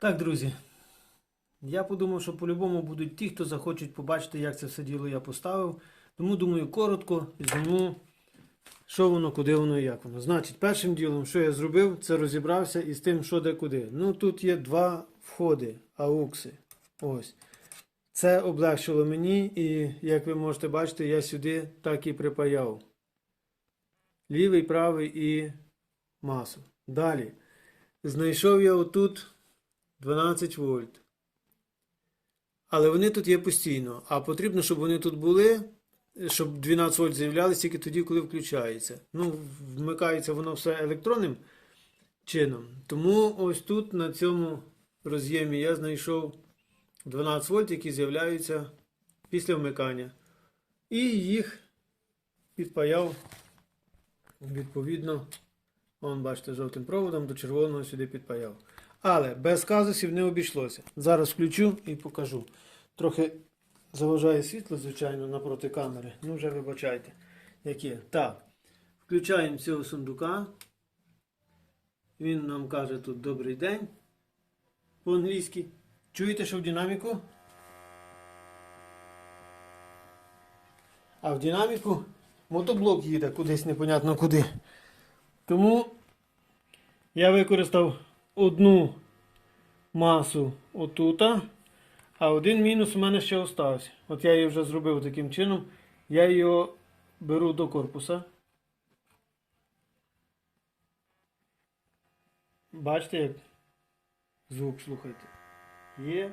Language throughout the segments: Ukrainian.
Так, друзі. Я подумав, що по-любому будуть ті, хто захочуть побачити, як це все діло я поставив. Тому думаю, коротко зніму, що воно, куди воно і як воно. Значить, першим ділом, що я зробив, це розібрався із тим, що де куди. Ну, тут є два входи, аукси. Ось. Це облегшило мені, і як ви можете бачити, я сюди так і припаяв. Лівий, правий і масу. Далі. Знайшов я отут 12 вольт. Але вони тут є постійно. А потрібно, щоб вони тут були, щоб 12 вольт з'являлися тільки тоді, коли включається. Ну, вмикається воно все електронним чином. Тому ось тут на цьому роз'ємі я знайшов 12 вольт, які з'являються після вмикання. І їх підпаяв відповідно. Вон, бачите, жовтим проводом до червоного сюди підпаяв. Але без казусів не обійшлося. Зараз включу і покажу. Трохи заважає світло, звичайно, напроти камери. Ну, вже вибачайте, яке. Так. Включаємо цього сундука. Він нам каже тут добрий день. По-англійськи. Чуєте, що в динаміку? А в динаміку мотоблок їде кудись непонятно куди. Тому я використав одну масу отута, а один мінус у мене ще остався. От я її вже зробив таким чином. Я його беру до корпуса. Бачите, як звук слухайте. Є.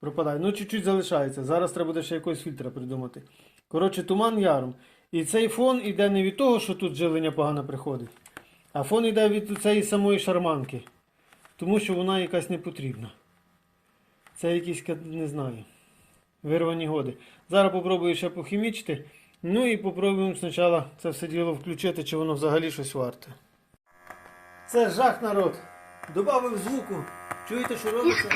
Пропадає. Ну, чуть-чуть залишається. Зараз треба буде ще якогось фільтра придумати. Коротше, туман яром. І цей фон іде не від того, що тут живлення погано приходить, а фон іде від цієї самої шарманки. Тому що вона якась не потрібна. Це якісь, не знаю, вирвані годи. Зараз попробую ще похімічити. Ну і попробуємо спочатку це все діло включити, чи воно взагалі щось варте. Це жах народ. Добавив звуку. Чуєте, що робиться?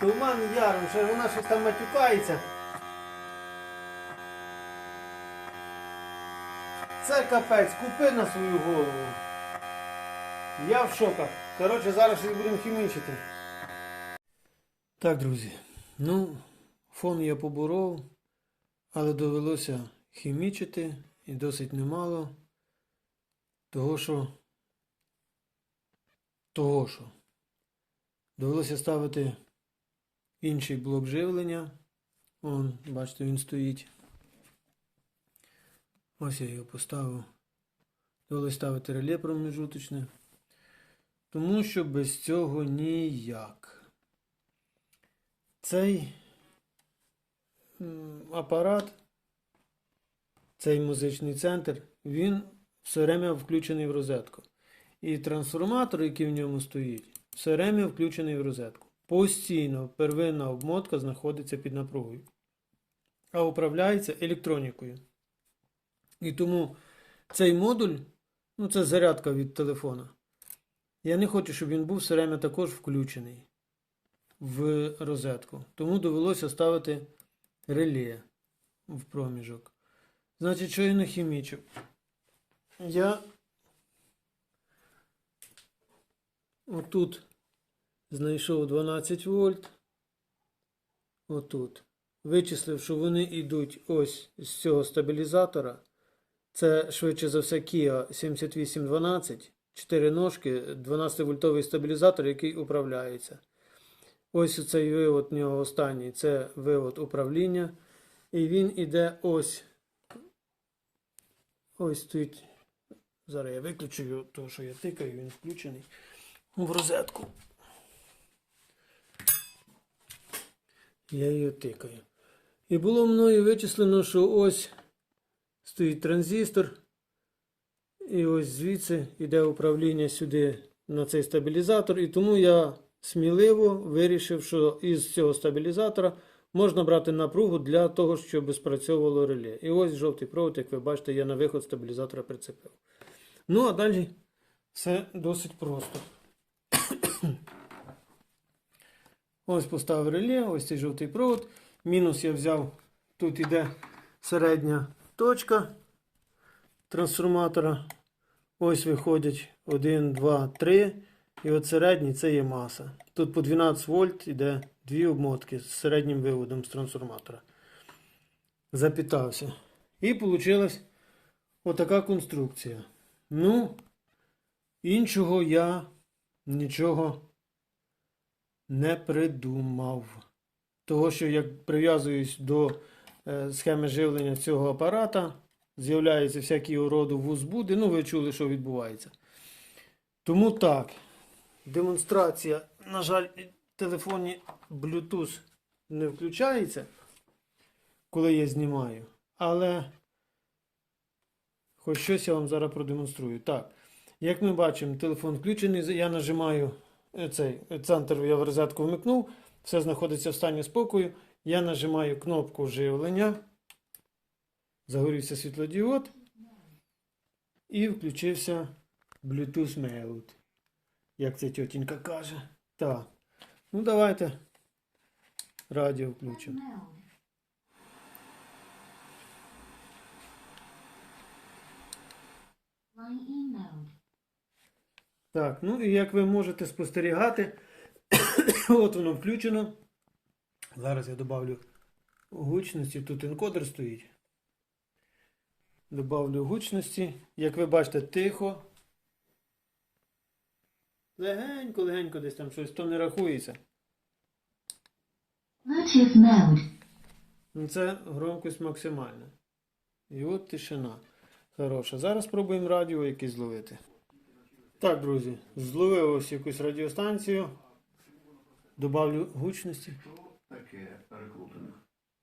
Туман яром, ще вона щось там матюкається. Це капець, купи на свою голову. Я в шоках. Коротше, зараз щось будемо хімічити. Так, друзі. Ну, фон я поборов, але довелося хімічити і досить немало. Того що. Того що. Довелося ставити інший блок живлення. Вон, бачите, він стоїть. Ось я його поставив. Довелося ставити реле проміжуточне. Тому що без цього ніяк. Цей апарат, цей музичний центр, він все время включений в розетку. І трансформатор, який в ньому стоїть, все время включений в розетку. Постійно первинна обмотка знаходиться під напругою, а управляється електронікою. І тому цей модуль, ну це зарядка від телефона. Я не хочу, щоб він був все время також включений в розетку. Тому довелося ставити реле в проміжок. Значить, що я нахімічив? Я отут знайшов 12 вольт. Отут. Вичислив, що вони йдуть ось з цього стабілізатора. Це швидше за все Kia 7812. 4 ножки, 12-вольтовий стабілізатор, який управляється. Ось цей вивод в нього останній це вивод управління. І він іде ось. Ось стоїть. Зараз я виключу його, що я тикаю, він включений в розетку. Я її тикаю. І було мною вичислено, що ось стоїть транзистор. І ось звідси йде управління сюди на цей стабілізатор. І тому я сміливо вирішив, що із цього стабілізатора можна брати напругу для того, щоб спрацьовувало реле. І ось жовтий провод, як ви бачите, я на виход стабілізатора прицепив. Ну, а далі все досить просто. Ось поставив реле, ось цей жовтий провод. Мінус я взяв, тут іде середня точка трансформатора. Ось виходять 1, 2, 3. І от середній це є маса. Тут по 12 вольт іде дві обмотки з середнім виводом з трансформатора. Запітався. І вийшла отака конструкція. Ну, іншого я нічого не придумав. Того, що як прив'язуюсь до схеми живлення цього апарата, з'являються всякі роду вузбуди. Ну, ви чули, що відбувається. Тому так, демонстрація, на жаль, в телефоні Bluetooth не включається, коли я знімаю. Але хоч щось я вам зараз продемонструю. Так, як ми бачимо, телефон включений. Я нажимаю е, цей е, центр, я в розетку вмикнув, все знаходиться в стані спокою. Я нажимаю кнопку живлення. Загорівся світлодіод. І включився Bluetooth Mode. Як це тітенька каже. Так. Ну давайте радіо включимо. Так, ну і як ви можете спостерігати, от воно включено. Зараз я добавлю гучності. Тут енкодер стоїть. Добавлю гучності. Як ви бачите, тихо. Легенько, легенько десь там щось, то не рахується. Ну, Це громкость максимальна. І от тишина. Хороша. Зараз спробуємо радіо якесь зловити. Так, друзі, зловив ось якусь радіостанцію. Добавлю гучності. Таке рекрутинг?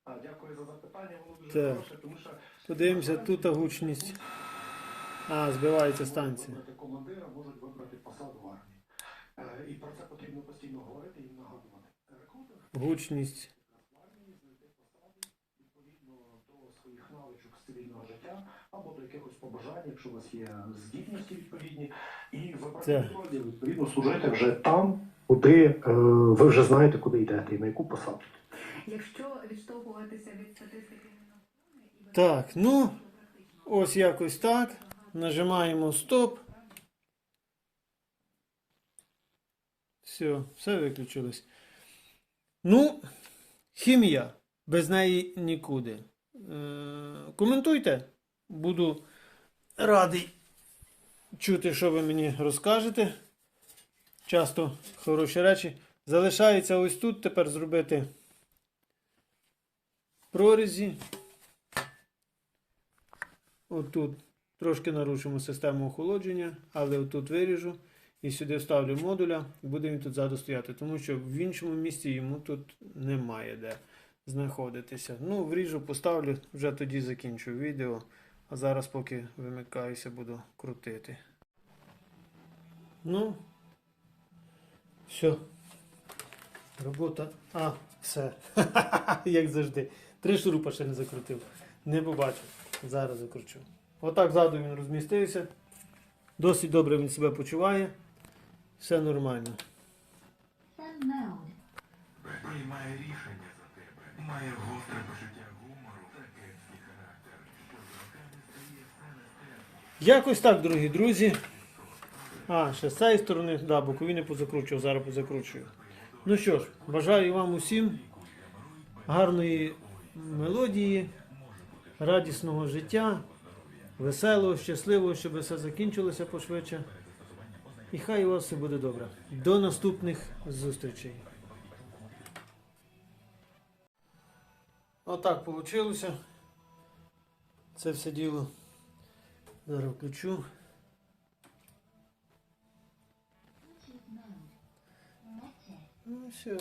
А дякую за запитання, воно дуже Так. хороше, тому що Подивимося, тут гучність. А, збивається станція. вибрати командира можуть вибрати посаду в армії. Е, І про це потрібно постійно говорити і нагадувати. Рекрутинг Гучність. в армії знайти посаду відповідно до своїх навичок з цивільного життя або до якихось побажань, якщо у вас є здібності відповідні, і вибрати підрозділ, відповідно служити вже там, куди е, ви вже знаєте, куди йдете і на яку посаду. Якщо відштовхуватися від статистики Так, ну, ось якось так. Нажимаємо стоп. Все, все виключилось. Ну, хімія. Без неї нікуди. Е, коментуйте. Буду радий чути, що ви мені розкажете. Часто хороші речі. Залишається ось тут тепер зробити прорізі. Отут трошки нарушимо систему охолодження, але отут виріжу і сюди вставлю модуля і буде він тут ззаду стояти, тому що в іншому місці йому тут немає де знаходитися. Ну, вріжу, поставлю, вже тоді закінчу відео. А зараз, поки вимикаюся, буду крутити. Ну, все. Робота. А, все. Як завжди. Три шурупа ще не закрутив. Не побачив. Зараз закручу. Отак ззаду він розмістився. Досить добре він себе почуває. Все нормально. Приймає рішення за тебе, має гостре почуття гумору та кепський характер. Якось так, дорогі друзі. А, ще з цієї сторони, да, бокові позакручував, зараз позакручую. Ну що ж, бажаю вам усім гарної мелодії, радісного життя, веселого, щасливого, щоб все закінчилося пошвидше. І хай у вас все буде добре. До наступних зустрічей. Отак вийшло. Це все діло. Зараз включу. Ну все.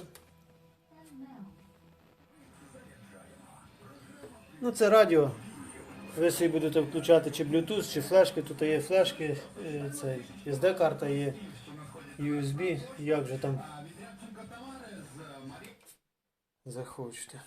Ну це радіо. Ви собі будете включати чи Bluetooth, чи флешки. Тут є флешки, е, це SD-карта є, USB, як же там захочете.